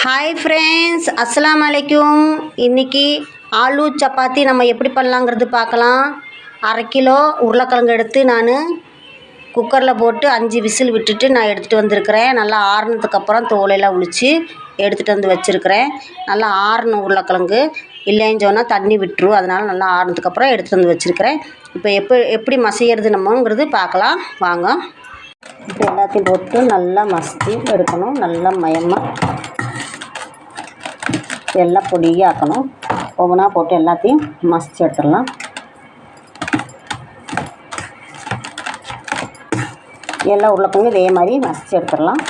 Hi friends அஸ்லாம் அலைக்கும் இன்றைக்கி ஆலு சப்பாத்தி நம்ம எப்படி பண்ணலாங்கிறது பார்க்கலாம். அரை கிலோ உருளைக்கிழங்கு எடுத்து நான் குக்கரில் போட்டு அஞ்சு விசில் விட்டுட்டு நான் எடுத்துகிட்டு வந்திருக்கிறேன். நல்லா ஆறுனதுக்கப்புறம் தோலையெல்லாம் உளித்து எடுத்துகிட்டு வந்து வச்சுருக்கிறேன். நல்லா ஆறணும் உருளைக்கிழங்கு. இல்லைன்னு சொன்னால் தண்ணி விட்டுரும். அதனால் நல்லா ஆறுனதுக்கப்புறம் எடுத்துகிட்டு வந்து வச்சுருக்கிறேன். இப்போ எப்போ எப்படி மசையிறது நம்மங்கிறது பார்க்கலாம். வாங்க. இப்போ எல்லாத்தையும் போட்டு நல்லா மசித்து எடுக்கணும். நல்லா மயமாக எல்லாம் பொடியாக்கணும் ஒவ்வொன்றா போட்டு எல்லாத்தையும் மசிச்சு எடுத்துடலாம். எல்லாம் உருளைக்கிழங்கு இதே மாதிரி மசிச்சு எடுத்துடலாம்.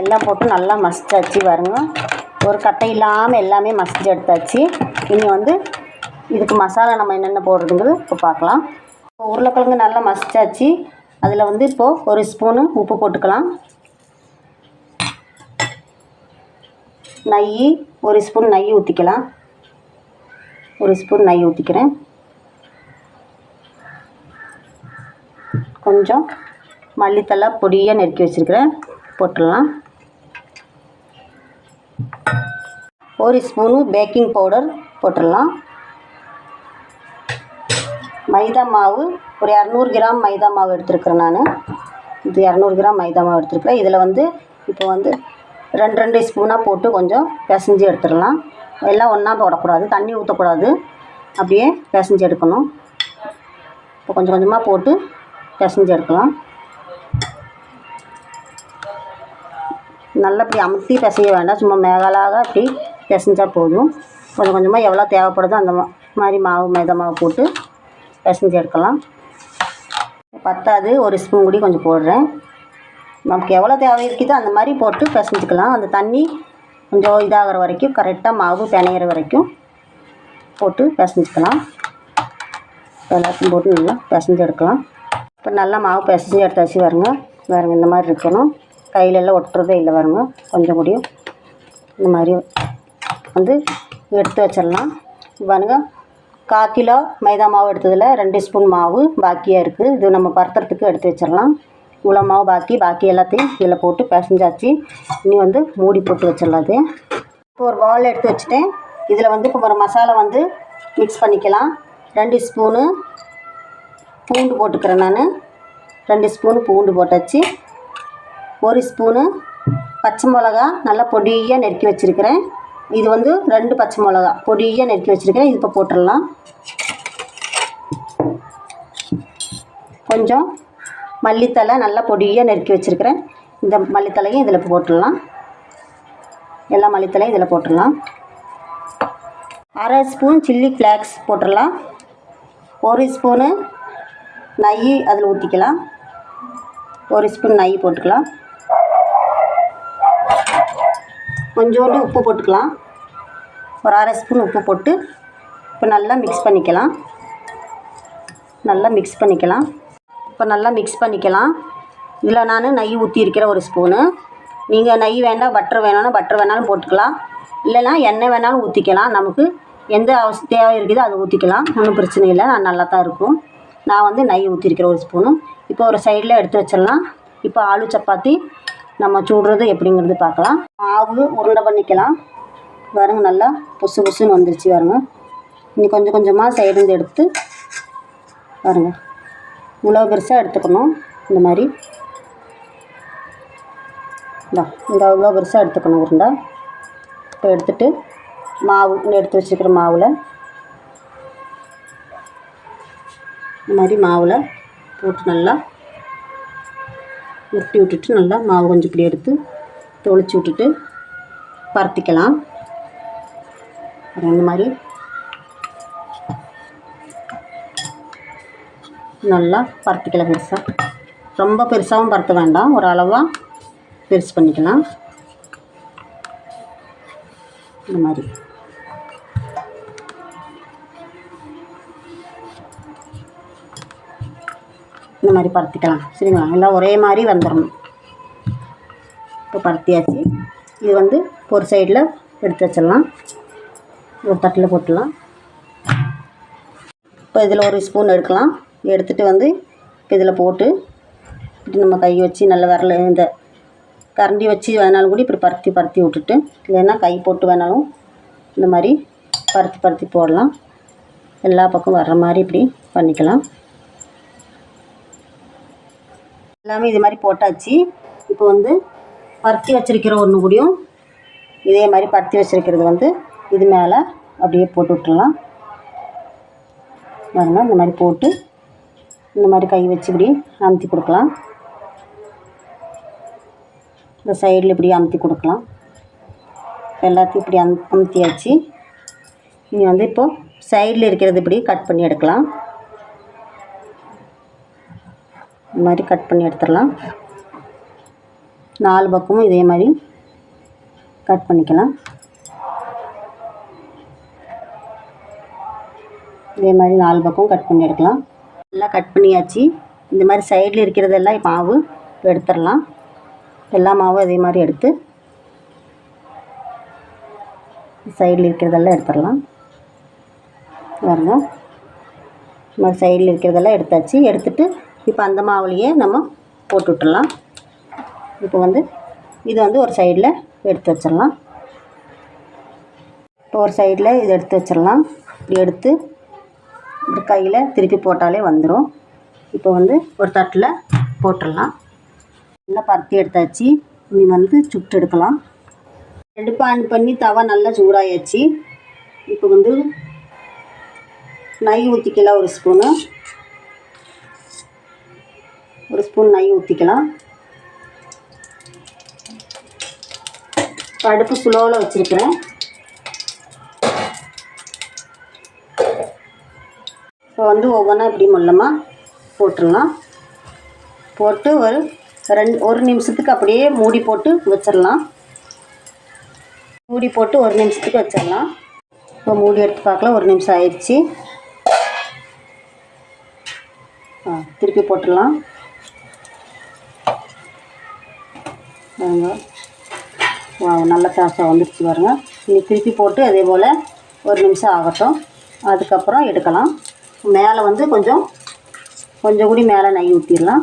எல்லாம் போட்டு நல்லா மசிச்சாச்சு வருங்க ஒரு கட்டை இல்லாமல் எல்லாமே மசிச்சு எடுத்தாச்சு. இனி வந்து இதுக்கு மசாலா நம்ம என்னென்ன போடுறதுங்கிறது இப்போ பார்க்கலாம் இப்போ உருளைக்கிழங்கு நல்லா மசிச்சாச்சு. அதில் வந்து இப்போது ஒரு ஸ்பூனு உப்பு போட்டுக்கலாம். நெய் ஒரு ஸ்பூன் நெய் ஊற்றிக்கலாம் ஒரு ஸ்பூன் நெய் ஊற்றிக்கிறேன் கொஞ்சம் மல்லித்தலை பொடியாக நெருக்கி வச்சுருக்கிறேன். போட்டுடலாம். ஒரு ஸ்பூனு பேக்கிங் பவுடர் போட்டுடலாம். மைதா மாவு ஒரு இரநூறு கிராம் மைதா மாவு எடுத்துருக்குறேன் நான். இது இரநூறு கிராம் மைதா மாவு எடுத்துருக்குறேன். இதில் வந்து இப்போ வந்து ரெண்டு ரெண்டு ஸ்பூனாக போட்டு கொஞ்சம் பிசைஞ்சு எடுத்துடலாம். எல்லாம் ஒன்றா போடக்கூடாது. தண்ணி ஊற்றக்கூடாது அப்படியே பிசைஞ்சு எடுக்கணும். இப்போ கொஞ்சம் கொஞ்சமாக போட்டு பிசைஞ்சு எடுக்கலாம். நல்லா இப்படி அமுத்தி பிசைய வேண்டாம். சும்மா மேகலாக இப்படி பிசைஞ்சால் போதும். கொஞ்சம் கொஞ்சமாக எவ்வளோ தேவைப்படுதோ அந்த மாதிரி மாவு மைதா மாவு போட்டு பிசைஞ்சு எடுக்கலாம். பத்தாது. ஒரு ஸ்பூன் கூடி கொஞ்சம் போடுறேன். நமக்கு எவ்வளோ தேவை இருக்குதோ அந்த மாதிரி போட்டு பிசைஞ்சிக்கலாம். அந்த தண்ணி கொஞ்சம் இதாகிற வரைக்கும் கரெக்டாக மாவு பிணையிற வரைக்கும் போட்டு பிசைஞ்சிக்கலாம். எல்லாத்தையும் போட்டு நல்லா பிசைஞ்சு எடுக்கலாம். இப்போ நல்லா மாவு பிசைஞ்சு எடுத்தாச்சு வருங்க பாருங்க. இந்த மாதிரி இருக்கணும். கையிலெல்லாம் ஒட்டுறதே இல்லை வருங்க கொஞ்சம் கூடியும் இந்த மாதிரி வந்து எடுத்து வச்சிடலாம். பாருங்க கால் கிலோ மைதா மாவு எடுத்ததில் ரெண்டு ஸ்பூன் மாவு பாக்கியாக இருக்குது இது நம்ம பருத்துறதுக்கு எடுத்து வச்சிடலாம். இவ்வளோ மாவு பாக்கி பாக்கி எல்லாத்தையும் இதில் போட்டு பிசைஞ்சாச்சு. இனி வந்து மூடி போட்டு வச்சிடலாம் அது இப்போ ஒரு பவுல் எடுத்து வச்சுட்டேன். இதில் வந்து இப்போ ஒரு மசாலா வந்து மிக்ஸ் பண்ணிக்கலாம். ரெண்டு ஸ்பூனு பூண்டு போட்டுக்கிறேன் நான். ரெண்டு ஸ்பூனு பூண்டு போட்டாச்சு. ஒரு ஸ்பூனு பச்சை மிளகா நல்லா பொடியாக நெருக்கி வச்சுருக்கிறேன். இது வந்து ரெண்டு பச்சை மிளகா பொடியாக நெருக்கி வச்சுருக்கிறேன். இது இப்போ போட்டுடலாம். கொஞ்சம் மல்லித்தலை நல்லா பொடியாக நெருக்கி வச்சுருக்கிறேன். இந்த மல்லித்தலையும் இதில் போட்டுடலாம். எல்லா மல்லித்தலையும் இதில் போட்டுடலாம். அரை ஸ்பூன் சில்லி ஃப்ளாக்ஸ் போட்டுடலாம். ஒரு ஸ்பூனு நெய் அதில் ஊற்றிக்கலாம் ஒரு ஸ்பூன் நெய் போட்டுக்கலாம். கொஞ்சோண்டு உப்பு போட்டுக்கலாம். ஒரு அரை ஸ்பூன் உப்பு போட்டு இப்போ நல்லா மிக்ஸ் பண்ணிக்கலாம். நல்லா மிக்ஸ் பண்ணிக்கலாம். இப்போ நல்லா மிக்ஸ் பண்ணிக்கலாம். இதில் நான் நெய் ஊற்றிருக்கிறேன் ஒரு ஸ்பூனு நீங்கள் நெய் வேண்டாம் பட்டர் வேணும்னா பட்டர் வேணாலும் போட்டுக்கலாம். இல்லைன்னா எண்ணெய் வேணாலும் ஊற்றிக்கலாம் நமக்கு எந்த அவச தேவை இருக்குதோ அதை ஊற்றிக்கலாம் ஒன்றும் பிரச்சனை இல்லை. நான் நல்லா தான் இருக்கும். நான் வந்து நெய் ஊற்றிருக்கிறேன் ஒரு ஸ்பூனு இப்போ ஒரு சைடில் எடுத்து வச்சிடலாம். இப்போ ஆலு சப்பாத்தி நம்ம சுடுறது எப்படிங்கிறது பார்க்கலாம். மாவு உருண்டை பண்ணிக்கலாம். வருங்க நல்லா புசு புசுன்னு வந்துருச்சு வருங்க இன்னும் கொஞ்சம் கொஞ்சமாக சைடுந்து எடுத்து வருங்க இவ்வளோ பெருசாக எடுத்துக்கணும். இந்த மாதிரி. இந்தா இந்த இவ்வளோ பெருசாக எடுத்துக்கணும் உருண்டா. இப்போ எடுத்துட்டு மாவு எடுத்து வச்சுருக்கிற மாவில். இந்த மாதிரி மாவில் போட்டு நல்லா உருட்டி விட்டுட்டு நல்லா மாவு கொஞ்சம் இப்படி எடுத்து தொளிச்சு விட்டுட்டு பரத்திக்கலாம். இந்த மாதிரி நல்லா பருத்திக்கலாம் பெருசாக ரொம்ப பெருசாகவும் பருத்த வேண்டாம். ஒரு அளவாக பெருசு பண்ணிக்கலாம். இந்த மாதிரி. இந்த மாதிரி பருத்திக்கலாம். சரிங்களா? எல்லாம் ஒரே மாதிரி வந்துடணும் இப்போ பருத்தியாச்சு. இது வந்து ஒரு சைடில் எடுத்து வச்சிடலாம். ஒரு தட்டில் போட்டுடலாம். இப்போ இதில் ஒரு ஸ்பூன் எடுக்கலாம். எடுத்துகிட்டு வந்து இதில் போட்டு இப்படி நம்ம கை வச்சு நல்ல வரல இந்த கரண்டி வச்சு வேணாலும் கூட இப்படி பருத்தி பருத்தி விட்டுட்டு இல்லைன்னா கை போட்டு வேணாலும் இந்த மாதிரி பருத்தி பருத்தி போடலாம். எல்லா பக்கம் வர்ற மாதிரி இப்படி பண்ணிக்கலாம். எல்லாமே இது மாதிரி போட்டாச்சு. இப்போ வந்து பருத்தி வச்சுருக்கிற ஒன்று கூடயும் இதே மாதிரி பருத்தி வச்சுருக்கிறது வந்து இது மேலே அப்படியே போட்டு விட்டுடலாம் பாருங்க இந்த மாதிரி போட்டு இந்த மாதிரி கை வச்சு இப்படி அமுத்தி கொடுக்கலாம். இந்த சைடில் இப்படி அமுத்தி கொடுக்கலாம். எல்லாத்தையும் இப்படி அம் அமுத்தியாச்சு. இனி வந்து இப்போது சைடில் இருக்கிறது இப்படி கட் பண்ணி எடுக்கலாம். இந்த மாதிரி கட் பண்ணி எடுத்துடலாம். நாலு பக்கமும் இதே மாதிரி கட் பண்ணிக்கலாம். இதே மாதிரி நாலு பக்கம் கட் பண்ணி எடுக்கலாம். எல்லாம் கட் பண்ணியாச்சு. இந்த மாதிரி சைடில் இருக்கிறதெல்லாம் மாவு எடுத்துடலாம். எல்லா மாவும் அதே மாதிரி எடுத்து சைடில் இருக்கிறதெல்லாம் எடுத்துடலாம். பாருங்க. இந்த மாதிரி சைடில் இருக்கிறதெல்லாம் எடுத்தாச்சு. எடுத்துட்டு இப்போ அந்த மாவுலேயே நம்ம போட்டு விட்டுடலாம். இப்போ வந்து இது வந்து ஒரு சைடில் எடுத்து வச்சிடலாம். இப்போ ஒரு சைடில் இது எடுத்து வச்சிடலாம். இப்படி எடுத்து இப்படி கையில் திருப்பி போட்டாலே வந்துடும் இப்போ வந்து ஒரு தட்டில் போட்டுடலாம். நல்லா பருத்தி எடுத்தாச்சு. இனி வந்து சுட்டு எடுக்கலாம். அடுப்பு ஆன் பண்ணி தவா நல்லா சூடாயாச்சு. இப்போ வந்து நெய் ஊற்றிக்கலாம் ஒரு ஸ்பூனு. ஒரு ஸ்பூன் நெய் ஊற்றிக்கலாம் அடுப்பு ஸ்லோவில் வச்சுருக்கிறேன். இப்போ வந்து ஒவ்வொன்றா இப்படி மொல்லமாக போட்டுடலாம் போட்டு ஒரு ரெண்டு ஒரு நிமிஷத்துக்கு அப்படியே மூடி போட்டு வச்சிடலாம் மூடி போட்டு ஒரு நிமிஷத்துக்கு வச்சிடலாம் இப்போ மூடி எடுத்து பார்க்கலாம். ஒரு நிமிஷம் ஆயிடுச்சு. ஆ திருப்பி போட்டுடலாம் பாருங்க நல்ல தாசம் வந்துடுச்சு பாருங்கள் இனி திருப்பி போட்டு அதே போல் ஒரு நிமிஷம் ஆகட்டும். அதுக்கப்புறம் எடுக்கலாம். மேலே வந்து கொஞ்சம் கொஞ்சம் கூடி மேலே நெய் ஊற்றிடலாம்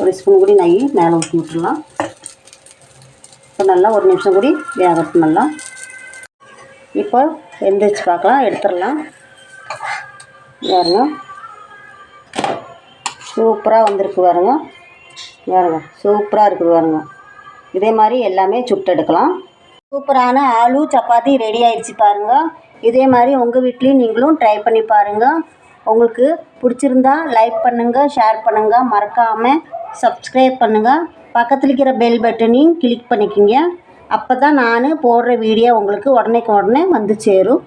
ஒரு ஸ்பூன் கூடி நெய் மேலே ஊற்றி விட்டுடலாம். இப்போ நல்லா ஒரு நிமிஷம் கூடி வேகட்டும் நல்லா. இப்போ எந்திரிச்சு பார்க்கலாம் எடுத்துடலாம். பாருங்க. சூப்பராக வந்திருக்கு பாருங்க. பாருங்க சூப்பராக இருக்குது பாருங்க. இதே மாதிரி எல்லாமே சுட்டு எடுக்கலாம். சூப்பரான ஆலு சப்பாத்தி ரெடி ஆயிடுச்சு பாருங்க. இதே மாதிரி உங்கள் வீட்லேயும் நீங்களும் ட்ரை பண்ணி பாருங்கள் உங்களுக்கு பிடிச்சிருந்தா லைக் பண்ணுங்கள் ஷேர் பண்ணுங்கள் மறக்காமல் சப்ஸ்கிரைப் பண்ணுங்கள் பக்கத்தில் இருக்கிற பெல் பட்டனையும் கிளிக் பண்ணிக்கிங்க. அப்போ தான் நான் போடுற வீடியோ உங்களுக்கு உடனேக்கு உடனே வந்து சேரும்.